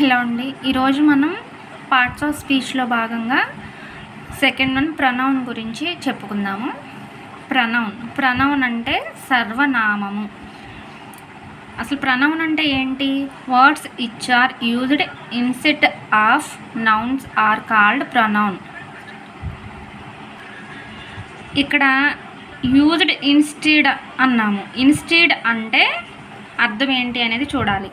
Hello అండి. ఈరోజు మనం పార్ట్స్ ఆఫ్ స్పీచ్లో భాగంగా సెకండ్ వన్ ప్రనౌన్ గురించి చెప్పుకుందాము. ప్రనౌన్ ప్రనౌన్ అంటే సర్వనామము. అసలు ప్రనౌన్ అంటే ఏంటి? Words which are used instead of nouns are called pronoun ఇక్కడ యూజ్డ్ ఇన్స్టీడ్ అన్నాము. ఇన్స్టీడ్ అంటే అర్థం ఏంటి అనేది చూడాలి.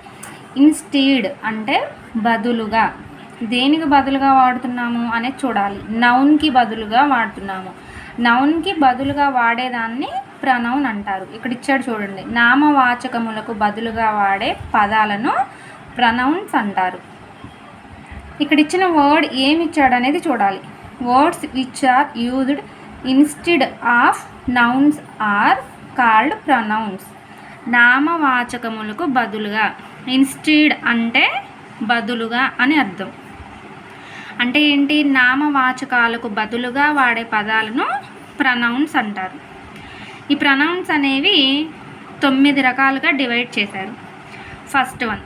ఇన్స్టీడ్ అంటే బదులుగా. దేనికి బదులుగా వాడుతున్నాము అనేది చూడాలి. నౌన్కి బదులుగా వాడుతున్నాము. నౌన్కి బదులుగా వాడేదాన్ని ప్రనౌన్ అంటారు. ఇక్కడ ఇచ్చాడు చూడండి. నామవాచకములకు బదులుగా వాడే పదాలను ప్రనౌన్స్ అంటారు. ఇక్కడ ఇచ్చిన వర్డ్ ఏమి ఇచ్చాడు అనేది చూడాలి. Words which are used instead of nouns are called pronouns నామవాచకములకు బదులుగా. ఇన్స్టిడ్ అంటే బదులుగా అని అర్థం. అంటే ఏంటి? నామవాచకాలకు బదులుగా వాడే పదాలను ప్రనౌన్స్ అంటారు. ఈ ప్రనౌన్స్ అనేవి తొమ్మిది రకాలుగా డివైడ్ చేశారు. First one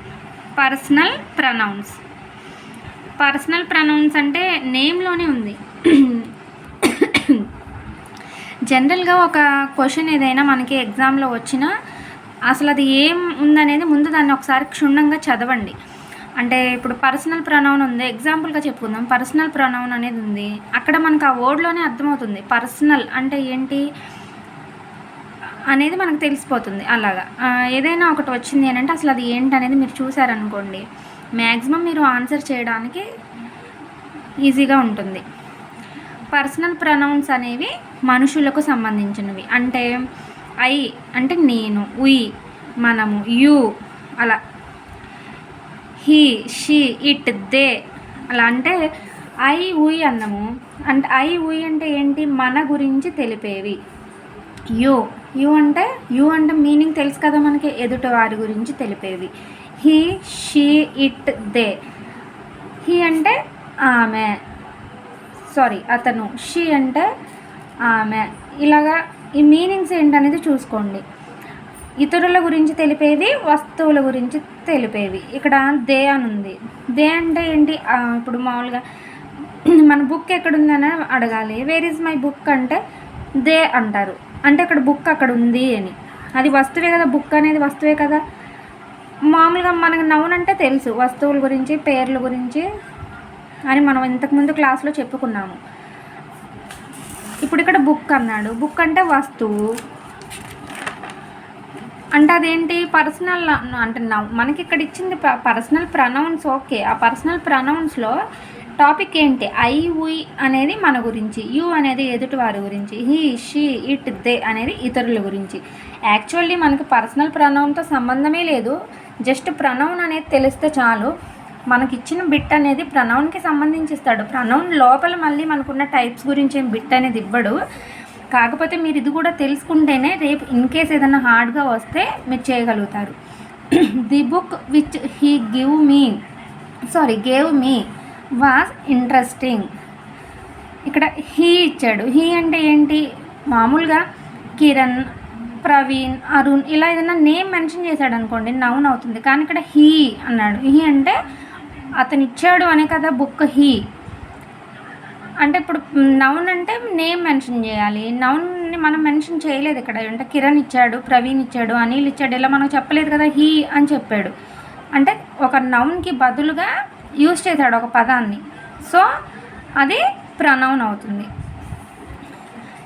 personal pronouns. Personal pronouns అంటే నేమ్లోనే ఉంది. జనరల్గా ఒక క్వశ్చన్ ఏదైనా మనకి ఎగ్జామ్లో వచ్చినా అసలు అది ఏం ఉందనేది ముందు దాన్ని ఒకసారి క్షుణ్ణంగా చదవండి. అంటే ఇప్పుడు పర్సనల్ ప్రొనౌన్ ఉంది. ఎగ్జాంపుల్గా చెప్పుకుందాం. పర్సనల్ ప్రొనౌన్ అనేది ఉంది. అక్కడ మనకు ఆ వర్డ్లోనే అర్థమవుతుంది. పర్సనల్ అంటే ఏంటి అనేది మనకు తెలిసిపోతుంది అలాగా. ఏదైనా ఒకటి వచ్చింది అని అంటే అసలు అది ఏంటి అనేది మీరు చూసారనుకోండి మ్యాక్సిమం మీరు ఆన్సర్ చేయడానికి ఈజీగా ఉంటుంది. పర్సనల్ ప్రొనౌన్స్ అనేవి మనుషులకు సంబంధించినవి. అంటే ఐ అంటే నేను ఉయ్ మనము యు అలా. He she it they. అలా అంటే ఐ ఉయ్ అన్నము. అంటే ఐ ఉయ్ అంటే ఏంటి? మన గురించి తెలిపేవి. యు యు అంటే యు అంటే మీనింగ్ తెలుసు కదా మనకి? ఎదుటి వారి గురించి తెలిపేవి. He she it they. He అంటే ఆమె. సారీ అతను. షీ అంటే ఆమె. ఇలాగా ఈ మీనింగ్స్ ఏంటనేది చూసుకోండి. ఇతరుల గురించి తెలిపేవి వస్తువుల గురించి తెలిపేవి. ఇక్కడ దే అని ఉంది దే అంటే ఏంటి? ఇప్పుడు మామూలుగా మన బుక్ ఎక్కడుందని అడగాలి. వేర్ ఈజ్ మై బుక్ అంటే దే అంటారు. అంటే ఇక్కడ బుక్ అక్కడ ఉంది అని. అది వస్తువే కదా బుక్ అనేది వస్తువే కదా. మామూలుగా మనకు నౌన్ అంటే తెలుసు. వస్తువుల గురించి పేర్ల గురించి అని మనం ఇంతకుముందు క్లాస్లో చెప్పుకున్నాము. ఇప్పుడు ఇక్కడ బుక్ అన్నాడు. బుక్ అంటే వస్తువు. అంటే అదేంటి? పర్సనల్ అంటున్నాం. మనకి ఇక్కడ ఇచ్చింది పర్సనల్ ప్రనౌన్స్ ఓకే. ఆ పర్సనల్ ప్రనౌన్స్లో టాపిక్ ఏంటి? ఐ ఉయ్ అనేది మన గురించి యు అనేది ఎదుటి వారి గురించి హీ షీ ఇట్ దే అనేది ఇతరుల గురించి. యాక్చువల్లీ మనకి పర్సనల్ ప్రనౌన్తో సంబంధమే లేదు. జస్ట్ ప్రనౌన్ అనేది తెలిస్తే చాలు. మనకి ఇచ్చిన బిట్ అనేది ప్రనౌన్కి సంబంధించి ఇస్తాడు ప్రనౌన్ లోపల మళ్ళీ మనకున్న టైప్స్ గురించి ఏం బిట్ అనేది ఇవ్వడు. కాకపోతే మీరు ఇది కూడా తెలుసుకుంటేనే రేపు ఇన్ కేస్ ఏదైనా హార్డ్గా వస్తే మీరు చేయగలుగుతారు. The book which he give me sorry gave me was interesting. ఇక్కడ హీ ఇచ్చాడు. హీ అంటే ఏంటి? మామూలుగా కిరణ్ ప్రవీణ్ అరుణ్ ఇలా ఏదైనా నేమ్ మెన్షన్ చేశాడు అనుకోండి నౌన్ అవుతుంది కానీ ఇక్కడ హీ అన్నాడు. హీ అంటే అతను ఇచ్చాడు అనే కదా బుక్ హీ. అంటే ఇప్పుడు నౌన్ అంటే నేమ్ మెన్షన్ చేయాలి. నౌన్ని మనం మెన్షన్ చేయలేదు ఇక్కడ. అంటే కిరణ్ ఇచ్చాడు ప్రవీణ్ ఇచ్చాడు అనిల్ ఇచ్చాడు ఇలా మనం చెప్పలేదు కదా హీ అని చెప్పాడు. అంటే ఒక నౌన్కి బదులుగా యూజ్ చేశాడు ఒక పదాన్ని. సో అది ప్రనౌన్ అవుతుంది.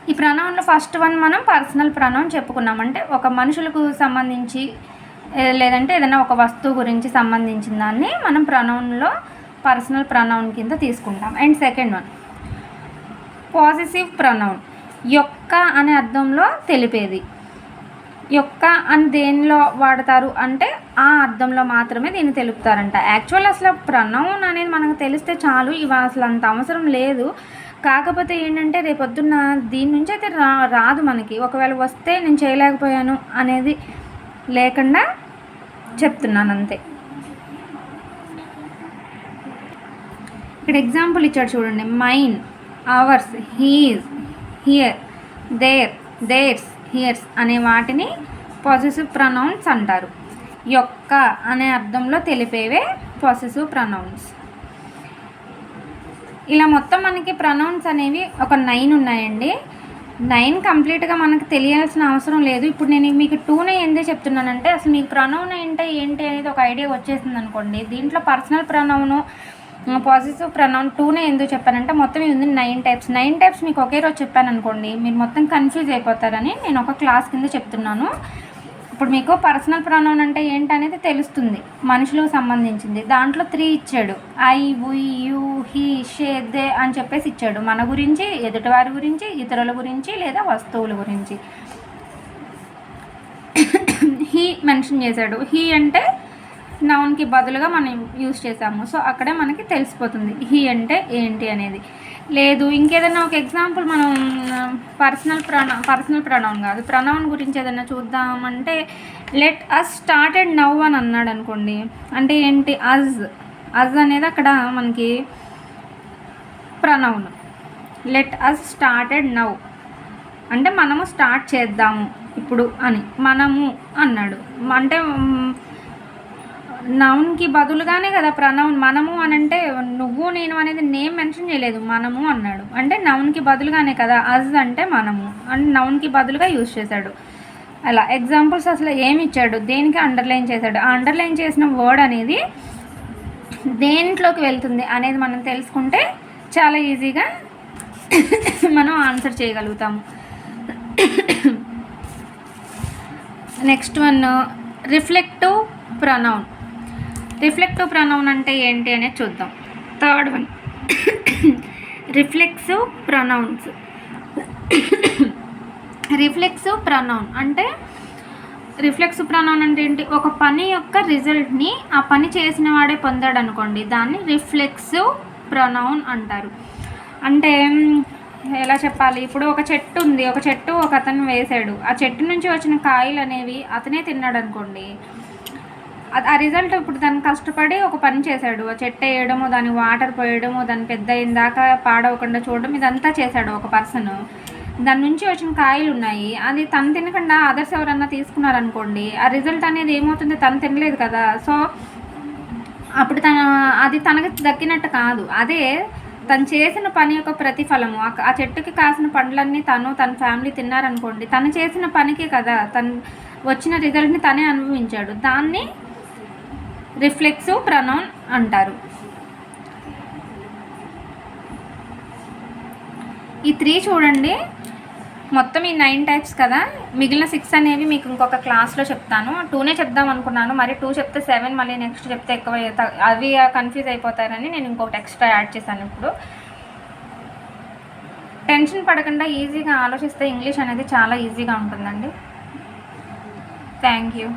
ఈ ప్రనౌన్లో ఫస్ట్ వన్ మనం పర్సనల్ ప్రనౌన్ చెప్పుకున్నాం. అంటే ఒక మనుషులకు సంబంధించి లేదంటే ఏదైనా ఒక వస్తువు గురించి సంబంధించిన దాన్ని మనం ప్రనౌన్లో పర్సనల్ ప్రనౌన్ కింద తీసుకుంటాం. And second one positive pronoun యొక్క అనే అర్థంలో తెలిపేది. యొక్క అని దేనిలో వాడతారు అంటే ఆ అర్థంలో మాత్రమే దీన్ని తెలుపుతారంట. యాక్చువల్ అసలు ప్రనౌన్ అనేది మనకు తెలిస్తే చాలు ఇవి అసలు అంత అవసరం లేదు. కాకపోతే ఏంటంటే రేపొద్దున్న దీని నుంచి అయితే రా రాదు మనకి. ఒకవేళ వస్తే నేను చేయలేకపోయాను అనేది లేకుండా చెప్తున్నాను అంతే. ఇక్కడ ఎగ్జాంపుల్ ఇచ్చాడు చూడండి. Mine ours his her their theirs hers అనే వాటిని పాజిటివ్ ప్రొనౌన్స్ అంటారు. యొక్క అనే అర్థంలో తెలిపేవే పాసెసివ్ ప్రొనౌన్స్ ఇలా మొత్తం మనకి ప్రొనౌన్స్ అనేవి ఒక నైన్ ఉన్నాయండి. నైన్ కంప్లీట్గా మనకు తెలియాల్సిన అవసరం లేదు. ఇప్పుడు నేను మీకు టూనే ఎందుకు చెప్తున్నానంటే అసలు మీకు ప్రొనౌన్ అంటే ఏంటి అనేది ఒక ఐడియా వచ్చేసింది అనుకోండి. దీంట్లో పర్సనల్ ప్రొనౌను పాజిటివ్ ప్రొనౌన్ టూనే ఎందుకు చెప్పానంటే మొత్తం ఇది ఉంది నైన్ టైప్స్ నైన్ టైప్స్ మీకు ఒకే రోజు చెప్పాను అనుకోండి మీరు మొత్తం కన్ఫ్యూజ్ అయిపోతారని నేను ఒక క్లాస్ కింద చెప్తున్నాను. ఇప్పుడు మీకు పర్సనల్ ప్రొనౌన్ అంటే ఏంటనేది తెలుస్తుంది మనుషులకు సంబంధించింది. దాంట్లో త్రీ ఇచ్చాడు. I we you he she they అని చెప్పేసి ఇచ్చాడు. మన గురించి ఎదుటివారి గురించి ఇతరుల గురించి లేదా వస్తువుల గురించి. హీ మెన్షన్ చేశాడు. హీ అంటే నౌన్కి బదులుగా మనం యూస్ చేసాము సో అక్కడే మనకి తెలిసిపోతుంది. హీ అంటే ఏంటి అనేది. లేదు ఇంకేదైనా ఒక ఎగ్జాంపుల్ మనం పర్సనల్ ప్రొనౌ పర్సనల్ ప్రొనౌన్ కాదు. ప్రొనౌన్ గురించి ఏదైనా చూద్దామంటే లెట్ అస్ స్టార్టెడ్ నవ్ అని అన్నాడు అనుకోండి. అంటే ఏంటి? అజ్ అజ్ అనేది అక్కడ మనకి pronoun let us started now అంటే మనము స్టార్ట్ చేద్దాము ఇప్పుడు అని. మనము అన్నాడు. అంటే నౌన్కి బదులుగానే కదా ప్రనౌన్ మనము అని అంటే నువ్వు నేను అనేది నేమ్ మెన్షన్ చేయలేదు మనము అన్నాడు. అంటే నౌన్కి బదులుగానే కదా అజ్ అంటే మనము. అండ్ నౌన్కి బదులుగా యూజ్ చేశాడు. అలా ఎగ్జాంపుల్స్ అసలు ఏమి ఇచ్చాడు? దేనికి అండర్లైన్ చేశాడు? ఆ అండర్లైన్ చేసిన వర్డ్ అనేది దేంట్లోకి వెళ్తుంది అనేది మనం తెలుసుకుంటే చాలా ఈజీగా మనం ఆన్సర్ చేయగలుగుతాము. Next one reflective pronoun reflective pronoun అంటే ఏంటి అనేది చూద్దాం. Third one. Reflexive pronouns reflexive pronoun అంటే రిఫ్లెక్స్ ప్రొనౌన్ అంటే ఏంటి? ఒక పని యొక్క రిజల్ట్ని ఆ పని చేసిన వాడే పొందాడు అనుకోండి. దాన్ని రిఫ్లెక్సివ్ ప్రొనౌన్ అంటారు. అంటే ఎలా చెప్పాలి? ఇప్పుడు ఒక చెట్టు ఉంది. ఒక చెట్టు ఒక అతను వేసాడు ఆ చెట్టు నుంచి వచ్చిన కాయలు అనేవి అతనే తిన్నాడు అనుకోండి. ఆ రిజల్ట్ ఇప్పుడు తను కష్టపడి ఒక పని చేశాడు. ఆ చెట్టు వేయడము దానికి వాటర్ పోయడము దాన్ని పెద్ద అయిన దాకా పాడవకుండా చూడడం ఇదంతా చేశాడు ఒక పర్సన్ దాని నుంచి వచ్చిన కాయలు ఉన్నాయి. అది తను తినకుండా అదర్స్ ఎవరన్నా తీసుకున్నారనుకోండి ఆ రిజల్ట్ అనేది ఏమవుతుంది? తను తినలేదు కదా. సో అప్పుడు తన అది తనకి దక్కినట్టు కాదు. అదే తను చేసిన పని యొక్క ప్రతిఫలము. ఆ- ఆ చెట్టుకి కాసిన పండ్లన్నీ తను తన ఫ్యామిలీ తిన్నారనుకోండి తను చేసిన పనికి కదా తను వచ్చిన రిజల్ట్ని తనే అనుభవించాడు. దాన్ని రిఫ్లెక్సివ్ ప్రొనౌన్ అంటారు. ఈ త్రీ చూడండి. మొత్తం ఈ నైన్ టైప్స్ కదా. మిగిలిన సిక్స్ అనేవి మీకు ఇంకొక క్లాస్లో చెప్తాను. టూనే చెప్దాం అనుకున్నాను. మరి టూ చెప్తే సెవెన్ మళ్ళీ నెక్స్ట్ చెప్తే ఎక్కువ అవి కన్ఫ్యూజ్ అయిపోతారని నేను ఇంకొకటి ఎక్స్ట్రా యాడ్ చేశాను ఇప్పుడు. టెన్షన్ పడకుండా ఈజీగా ఆలోచిస్తే ఇంగ్లీష్ అనేది చాలా ఈజీగా ఉంటుందండి. Thank you.